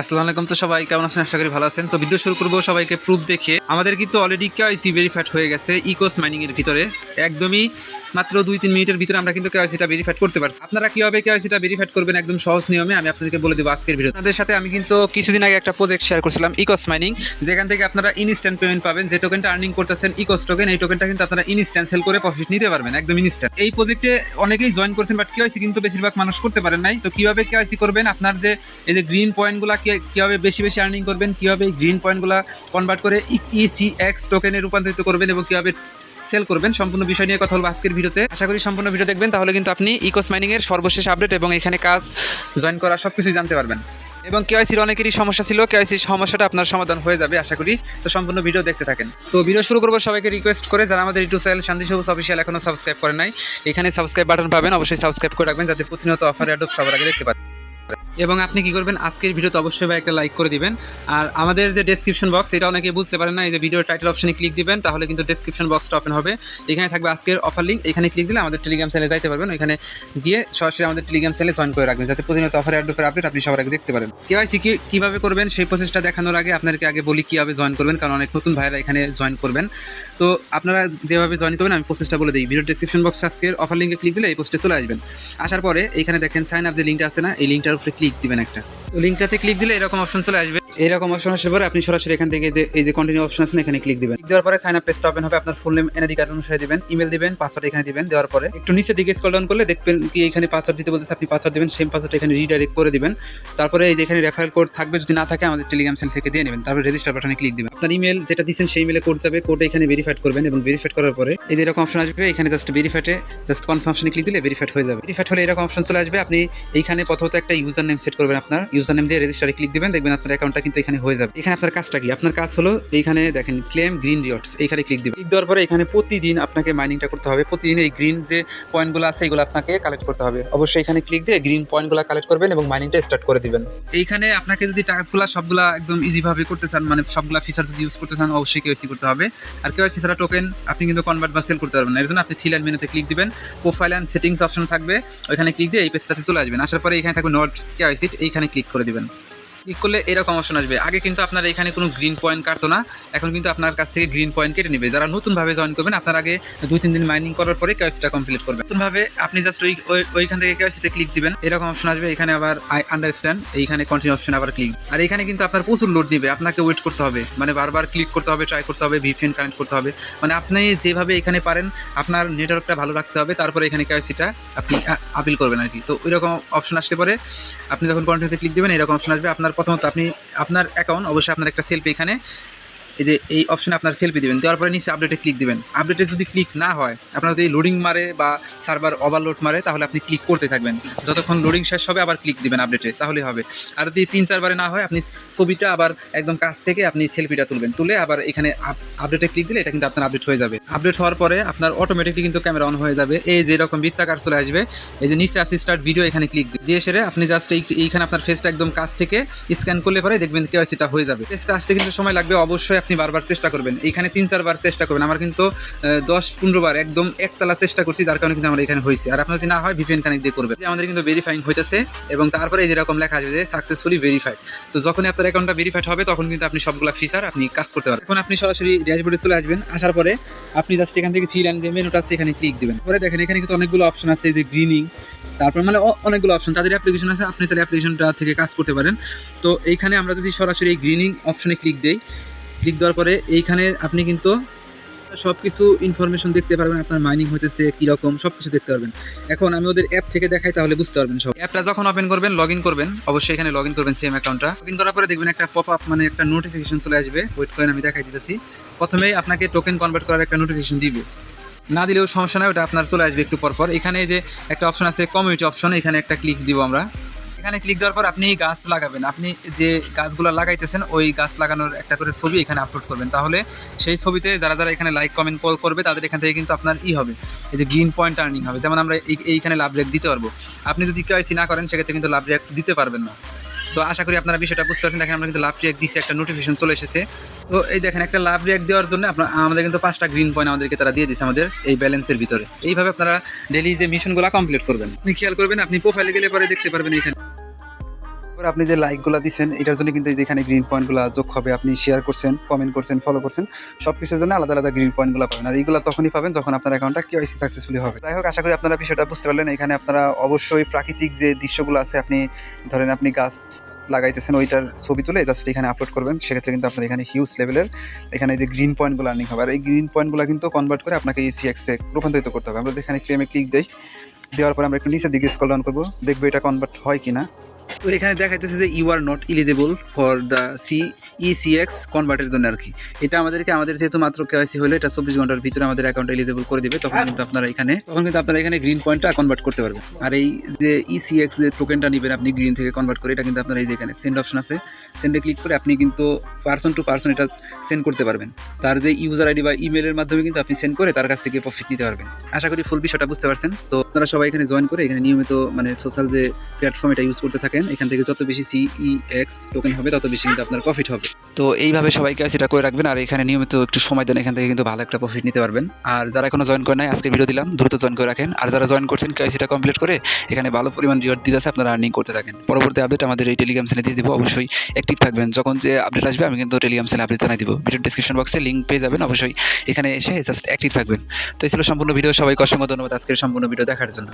আসসালামু আলাইকুম। তো সবাই কেমন আছেন? আশা করি ভালো আছেন। তো ভিডিও শুরু করব সবাইকে প্রুফ দেখে আমাদের কিন্তু অলরেডি কেওয়াইসি ভেরিফাইড হয়ে গেছে ইকোস মাইনিং এর ভিতরে। একদমই মাত্র দুই তিন মিনিটের ভিতরে আমরা কিন্তু কেওয়াইসিটা ভেরিফাইড করতে পারছি। আপনারা কীভাবে কেওয়াইসিটা ভেরিফাইড করবেন একদম সহজ নিয়মে আমি আপনাদেরকে বলে দেবো আজকের ভিডিও আপনাদের সাথে আমি কিন্তু কিছুদিন আগে একটা প্রজেক্ট শেয়ার করছিলাম ইকোস মাইনিং যেখান থেকে আপনারা ইনস্ট্যান্ট পেমেন্ট পাবেন। যে টোকেনটা আর্নিং করতেছেন ইকোস টোকেন এই টোকেনটা কিন্তু আপনারা ইনস্ট্যান্ট সেল করে প্রফিট নিতে পারবেন, একদম ইনস্ট্যান্ট এই প্রজেক্টে অনেকেই জয়েন করছেন বাট কেওয়াইসি কিন্তু বেশিরভাগ মানুষ করতে পারেন নাই। তো কীভাবে কেওয়াইসি করবেন? আপনার যে, এই যে গ্রিন পয়েন্টগুলো কীভাবে বেশি বেশি আর্নিং করবেন, কীভাবে গ্রিন পয়েন্টগুলো কনভার্ট করে E ইসিএক্স টোকেনে রূপান্তরিত করবেন এবং কীভাবে সেল করবেন, সম্পূর্ণ বিষয় নিয়ে কথা বলব আজকের ভিডিওতে। আশা করি সম্পূর্ণ ভিডিও দেখবেন, তাহলে কিন্তু আপনি ইকোস মাইনিং এর সর্বশেষ আপডেট এবং এখানে কাজ জয়েন করা সব কিছুই জানতে পারবেন। এবং কেওয়াইসির অনেকেরই সমস্যা ছিল কেওয়াইসির সমস্যাটা আপনার সমাধান হয়ে যাবে, আশা করি। তো সম্পূর্ণ ভিডিও দেখতে থাকেন। তো ভিডিও শুরু করব সবাইকে রিকোয়েস্ট করে, যারা আমাদের ইউটিউব চ্যানেল শান্তি সবুজ অফিসিয়াল এখনও সাবস্ক্রাইব করে নাই, এখানে সাবস্ক্রাইব বাটন পাবেন, অবশ্যই সাবস্ক্রাইব করে রাখবেন, যাতে প্রতিনিয়ত অফার অ্যাডপ সবার আগে দেখতে পারেন এবং আপনি কি করবেন, আজকের ভিডিওতে অবশ্যই ভাই একটা লাইক করে দিবেন। আর আমাদের যে ডেসক্রিপশন বক্স এটা অনেকে বুঝতে পারেন না, এই যে ভিডিওর টাইটেল অপশনে ক্লিক দিবেন, তাহলে কিন্তু ডেসক্রিপশন বক্সটা ওপেন হবে। এখানে থাকবে আজকের অফার লিঙ্ক এখানে ক্লিক দিলে আমাদের টেলিগ্রাম চ্যানেলে যাইতে পারবেন। ওইখানে গিয়ে সরাসরি আমাদের টেলিগ্রাম চ্যানেলে জয়েন করে রাখবেন, যাতে প্রতিনিয়ত অফার অ্যাড্রপের আপডেট আপনি সবার আগে দেখতে পারেন। কেওয়াইসি কি, কীভাবে করবেন, সেই প্রসেসটা দেখানোর আগে আপনাদেরকে আগে বলি কীভাবে জয়েন করবেন, কারণ অনেক নতুন ভাইরা এখানে জয়েন করবেন। তো আপনারা যেভাবে জয়েন করবেন, আমি প্রসেসটা বলে দিই। ভিডিও ডেসক্রিপশন বক্সে আজকের অফার লিঙ্কে ক্লিক দিলে এই পোস্টে চলে আসবেন। আসার পরে এখানে দেখেন সাইন আপ যে লিঙ্কটা আছে না, এই লিঙ্কটার উপরে ক্লিক দিবেন একটা। লিঙ্কটাতে ক্লিক দিলে এরকম অপশন চলে আসবে। এরকম অপশন আসার পরে আপনি সরাসরি এখান থেকে যে, এই যে কন্টিনিউ অপশন আছে এখানে ক্লিক দিবেন। দেওয়ার পরে সাইন আপ পেজটা ওপেন হবে, আপনার ফুল নেম এনআইডি কার্ড অনুসারে দিবেন ইমেল দিবেন পাসওয়ার্ড এখানে দিবেন, দেওয়ার পরে একটু নিচে দিকে স্ক্রল ডাউন করলে দেখবেন কি এখানে পাসওয়ার্ড দিতে বলতেছে, আপনি পাসওয়ার্ড দিবেন সেম পাসওয়ার্ড এখানে রিডাইরেক্ট করে দিবেন। তারপরে এই যে এখানে রেফারেল কোড থাকবে, যদি না থাকে আমাদের টেলিগ্রাম চ্যানেল থেকে দিয়ে নেবেন। তারপরে রেজিস্টার বাটনে ক্লিক দিবেন। আপনার ইমেল যেটা দিচ্ছেন, সেই ইমেলে কোড যাবে কোড এখানে ভেরিফাইড করবেন এবং ভেরিফাইড করার পরে এই যে এরকম অপশন আসবে, এখানে জাস্ট ভেরিফাইডে জাস্ট কনফার্মেশনে ক্লিক দিলে ভেরিফাইড হয়ে যাবে। ভেরিফাইড হলে এরকম অপশন চলে আসবে, আপনি এইখানে প্রথমত একটা ইউজার নেম সেট করবেন আপনার ইউজার নেম দিয়ে রেজিস্টারে ক্লিক দিবেন, দেখবেন আপনার অ্যাকাউন্টটা কিন্তু এখানে হয়ে যাবে। এখানে আপনার কাজটা কি? আপনার কাজ হলো এইখানে দেখেন ক্লেম গ্রিন রিওয়ার্ডস এইখানে ক্লিক দিবেন। ক্লিক দেওয়ার পরে এখানে প্রতিদিন আপনাকে মাইনিংটা করতে হবে। প্রতিদিন এই গ্রিন যে পয়েন্টগুলো আছে, এগুলো আপনাকে কালেক্ট করতে হবে। অবশ্যই এখানে ক্লিক দিয়ে গ্রিন পয়েন্টগুলো কালেক্ট করবেন এবং মাইনিংটা স্টার্ট করে দিবেন। এইখানে আপনাকে যদি টাস্কগুলো সবগুলা একদম ইজিভাবে করতে চান মানে সবগুলা ফিচার যদি ইউজ করতে চান, অবশ্যই কেওয়াইসি করতে হবে। আর কেওয়াইসি ছাড়া টোকেন আপনি কিন্তু কনভার্ট বা সেল করতে পারবেন না। এর জন্য আপনি থ্রি লাইন মেনুতে ক্লিক দিবেন। প্রোফাইল অ্যান্ড সেটিংস অপশন থাকবে। ওইখানে ক্লিক দিয়ে এই পেজটাতে চলে আসবেন। আসার পরে এখানে থাকবে নট কেওয়াইসি এইখানে ক্লিক করে দিবেন। ক্লিক করলে এরকম অপশন আসবে। আগে কিন্তু আপনার এখানে কোনো গ্রিন পয়েন্ট কাটতো না, এখন কিন্তু আপনার কাছ থেকে গ্রিন পয়েন্ট কেটে নেবে। যারা নতুনভাবে জয়েন করবেন, আপনার আগে দুই, তিন দিন মাইনিং করার পরে কেওয়াইসিটা কমপ্লিট করবেন। নতুনভাবে আপনি জাস্ট ওই, ওই- ওইখান থেকে কেওয়াইসিতে ক্লিক দিবেন, এরকম অপশন আসবে। এখানে আবার আই আন্ডারস্ট্যান্ড এইখানে কন্টিনিউ অপশন আবার ক্লিক আর এখানে কিন্তু আপনার প্রচুর লোড নেবে আপনাকে ওয়েট করতে হবে। মানে বারবার ক্লিক করতে হবে ট্রাই করতে হবে ভিপিএন কানেক্ট করতে হবে। মানে আপনি যেভাবে এখানে পারেন, আপনার নেটওয়ার্কটা ভালো রাখতে হবে। তারপরে এখানে কেওয়াইসিটা আপনি আপিল করবেন আর কি। তো ওইরকম অপশন আসলে পরে। আপনি যখন কন্টিনিউতে ক্লিক দেবেন, এরকম অপশন আসবে। আপনার প্রথমত আপনি আপনার অ্যাকাউন্ট অবশ্যই আপনার একটা সেলফি এখানে। এই যে এই অপশনে আপনার সেলফি দিবেন, দেওয়ার পরে নিচে আপডেটে ক্লিক দেবেন। আপডেটে যদি ক্লিক না হয়, আপনার যদি লোডিং মারে বা সার্ভার ওভারলোড মারে, তাহলে আপনি ক্লিক করতে থাকবেন। যতক্ষণ লোডিং শেষ হবে, আবার ক্লিক দিবেন আপডেটে তাহলেই হবে। আর যদি তিন চারবারে না হয়, আপনি ছবিটা আবার একদম কাছ থেকে আপনি সেলফিটা তুলবেন। তুলে আবার এখানে আপডেটে ক্লিক দিলে এটা কিন্তু আপনার আপডেট হয়ে যাবে। আপডেট হওয়ার পরে আপনার অটোমেটিকলি কিন্তু ক্যামেরা অন হয়ে যাবে। এই যে এরকম বৃত্তাকার চলে আসবে, এই যে নিচে আসি স্টার্ট ভিডিও এখানে ক্লিক দিয়ে সেরে আপনি জাস্ট এই, এইখানে আপনার ফেসটা একদম কাছ থেকে স্ক্যান করলে পরে দেখবেন কেউ সেটা হয়ে যাবে। ফেসটা আসতে কিন্তু সময় লাগবে, অবশ্যই আপনি বারবার চেষ্টা করবেন। এইখানে তিন, চারবার চেষ্টা করবেন। আমার কিন্তু দশ, পনেরো বার একদম একতলা চেষ্টা করছি, যার কারণে কিন্তু আমার এখানে হয়েছে আর আপনার যদি না হয় ভিপিএন কানেক্ট দিয়ে করবেন। আমাদের কিন্তু ভেরিফাইং হইতেছে এবং তারপরে যেরকম লেখা আসবে যে সাকসেসফুলি ভেরিফাইড তো যখনই আপনার অ্যাকাউন্টটা ভেরিফাইড হবে, তখন কিন্তু আপনি সবগুলো ফিচার আপনি কাজ করতে পারবেন। এখন আপনি সরাসরি ড্যাশবোর্ডে চলে আসবেন। আসার পরে আপনি জাস্ট এখান থেকে লাইন যে মেনুটা আছে, এখানে ক্লিক দিবেন। পরে দেখেন, এখানে কিন্তু অনেকগুলো অপশন আছে যে গ্রিনিং তারপর মানে অনেকগুলো অপশন তাদের অ্যাপ্লিকেশন আছে, আপনি চাইলে অ্যাপ্লিকেশনটা থেকে কাজ করতে পারেন। তো এইখানে আমরা যদি সরাসরি গ্রিনিং অপশনে ক্লিক দেই ক্লিক দেওয়ার পরে এইখানে আপনি কিন্তু সব কিছু ইনফরমেশন দেখতে পারবেন, আপনার মাইনিং হতেছে কীরকম সব কিছু দেখতে পারবেন। এখন আমি ওদের অ্যাপ থেকে দেখাই, তাহলে বুঝতে পারবেন সব। অ্যাপটা যখন ওপেন করবেন লগ করবেন, অবশ্যই এখানে লগ করবেন সেম অ্যাকাউন্টটা লগ করার পরে দেখবেন একটা পপ আপ মানে একটা নোটিফিকেশন চলে আসবে ওয়েট করেন আমি দেখাই দিতেছি। প্রথমেই আপনাকে টোকেন কনভার্ট করার একটা নোটিফিকেশন দিবে। না দিলেও সমস্যা নয় ওটা আপনার চলে আসবে একটু পরপর। এখানে যে একটা অপশন আছে কমিউনিটি অপশন এখানে একটা ক্লিক দিব আমরা। এখানে ক্লিক দেওয়ার পর আপনি গাছ লাগাবেন। আপনি যে গাছগুলো লাগাইতেছেন, ওই গাছ লাগানোর একটা করে ছবি এখানে আপলোড করবেন। তাহলে সেই ছবিতে যারা যারা এখানে লাইক কমেন্ট করবে, তাদের এখান থেকে কিন্তু আপনার ই হবে। এই যে গ্রিন পয়েন্ট আর্নিং হবে। যেমন আমরা এইখানে লাভ রেক দিতে পারব। আপনি যদি কেওয়াইসি না করেন, সেক্ষেত্রে কিন্তু লাভ রেক দিতে পারবেন না। তো আশা করি আপনারা বিষয়টা বুঝতে পারছেন। দেখেন আমরা কিন্তু লাভ রিয়াক্ট দিচ্ছি একটা নোটিফিকেশন চলে এসেছে। তো এই দেখেন, একটা লাভ রিয়াক্ট দেওয়ার জন্য আপনার, আমাদের কিন্তু পাঁচটা গ্রিন পয়েন্ট আমাদেরকে তারা দিয়ে দিচ্ছে আমাদের এই ব্যালেন্সের ভিতরে। এইভাবে আপনারা ডেলি যে মিশনগুলো কমপ্লিট করবেন। আপনি খেয়াল করবেন, আপনি প্রোফাইলে গেলে পরে দেখতে পারবেন এখানে এবার আপনি যে লাইকগুলো দিচ্ছেন এটার জন্য কিন্তু এই যে এখানে গ্রিন পয়েন্টগুলো যোগ হবে, আপনি শেয়ার করছেন কমেন্ট করছেন ফলো করছেন সব কিছুর জন্য আলাদা আলাদা গ্রিন পয়েন্টগুলো পাবেন। আর এইগুলো তখনই পাবেন যখন আপনার অ্যাকাউন্টটা কেওয়াইসি সাকসেসফুলি হবে। যাই হোক, আশা করি আপনারা বিষয়টা বুঝতে পারলেন। এখানে আপনারা অবশ্যই প্রাকৃতিক যে দৃশ্যগুলো আছে, আপনি ধরেন আপনি গাছ লাগাইতেছেন, ওইটার ছবি তুলে জাস্ট এখানে আপলোড করবেন। সেক্ষেত্রে কিন্তু আপনার এখানে হিউজ লেভেলের এখানে যে গ্রিন পয়েন্টগুলো আর্নিং হবে। আর এই গ্রিন পয়েন্টগুলো কিন্তু কনভার্ট করে আপনাকে এই সিএক্সে রূপান্তরিত করতে হবে। আমরা এখানে ক্লেমে ক্লিক দেই, দেওয়ার পর আমরা একটু নিচের দিকে স্কল ডাউন করব, দেখব এটা কনভার্ট হয় কিনা। তো এখানে দেখাইতেছে যে you are not eligible for the C ECX কনভার্টের জন্য আর কি। এটা আমাদেরকে, আমাদের যেহেতু মাত্র কেওয়াইসি হলে, এটা চব্বিশ ঘণ্টার ভিতরে আমাদের অ্যাকাউন্ট এলিজেবল করে দেবে, তখন কিন্তু আপনারা এখানে, তখন কিন্তু আপনারা এখানে গ্রিন পয়েন্টটা কনভার্ট করতে পারবেন। আর এই যে ইসিএক্স যে টোকেনটা নেবেন আপনি গ্রিন থেকে কনভার্ট করে, এটা কিন্তু আপনারা এই যে এখানে সেন্ড অপশন আছে। সেন্ডে ক্লিক করে আপনি কিন্তু পার্সন টু পার্সন এটা সেন্ড করতে পারবেন। তার যে ইউজার আইডি বা ইমেলের মাধ্যমে কিন্তু আপনি সেন্ড করে তার কাছ থেকে প্রফিট নিতে পারবেন। আশা করি ফুল বিষয়টা বুঝতে পারছেন। তো আপনারা সবাই এখানে জয়েন করে এখানে নিয়মিত মানে সোশ্যাল যে প্ল্যাটফর্ম এটা ইউজ করতে থাকেন, এখান থেকে যত বেশি সিইএক্স টোকেন হবে, তত বেশি কিন্তু আপনার প্রফিট হবে। তো এইভাবে সবাইকে সেটা করে রাখবেন আর এখানে নিয়মিত একটু সময় দেন, এখান থেকে কিন্তু ভালো একটা প্রফিট নিতে পারবেন। আর যারা এখনও জয়েন করে নাই, আজকে ভিডিও দিলাম, দ্রুত জয়েন করে রাখেন। আর যারা জয়েন করছেন সেটা কমপ্লিট করে এখানে ভালো পরিমাণ রিওয়ার্ড দিতে আছে, আপনারা আর্নিং করতে থাকেন। পরবর্তী আপডেট আমাদের এই টেলিগ্রাম চ্যানেলে দিয়ে দিব, অবশ্যই অ্যাক্টিভ থাকবেন। যখন যে আপডেট আসবে, আমি কিন্তু টেলিগ্রাম চ্যানেলে আপডেট জানাই দিব। ভিডিও ডিসক্রিপশন বক্সে লিঙ্ক পেয়ে যাবেন, অবশ্যই এখানে এসে জাস্ট অ্যাক্টিভ থাকবেন। তো এই ছিল সম্পূর্ণ ভিডিও সবাইকে অসংখ্য ধন্যবাদ আজকের সম্পূর্ণ ভিডিও দেখার জন্য।